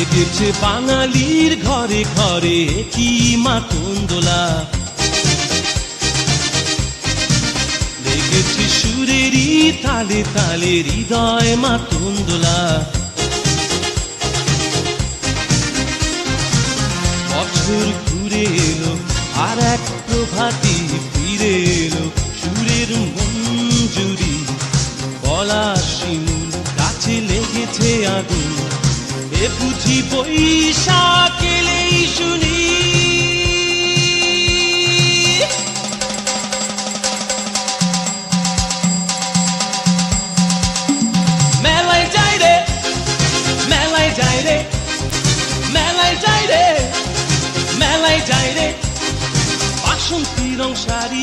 লেগেছে বাঙালির ঘরে ঘরে কি মাতন দোলা। লেগেছে সুরেরই তালে তালে হৃদয় মাতন দোলা। বছর ঘুরে এলো আর এক প্রভাতি ফিরে এলো। এ বুঝি বৈশাখ এলেই শুনি। মেলায় যাই রে, মেলায় যাই রে, মেলায় যাই রে, মেলায় যাই রে। বাসন্তী রং শাড়ি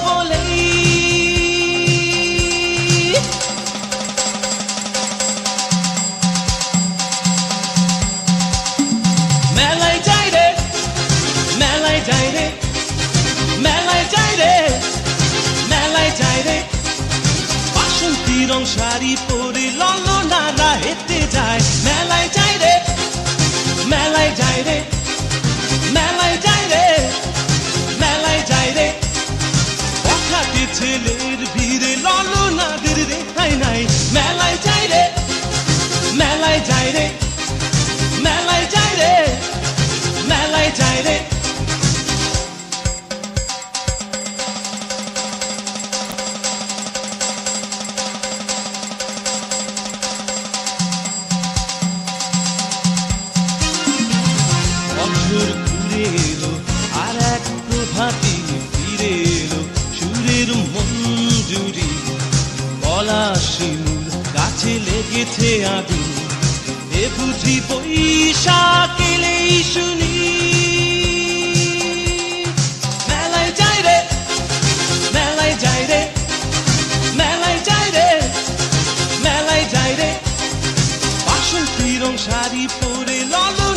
রে শাড়ি পরে ললনারা হেঁটে নাই মেলায় যাই রে মেলায় যাই রে মেলায় যাই রে মেলায় যাই রে বছর ঘুরে এলো আর লেগেছে আগুন এ বুঝি বৈশাখ এলেই শুনি। রে রে শাড়ি পরে লল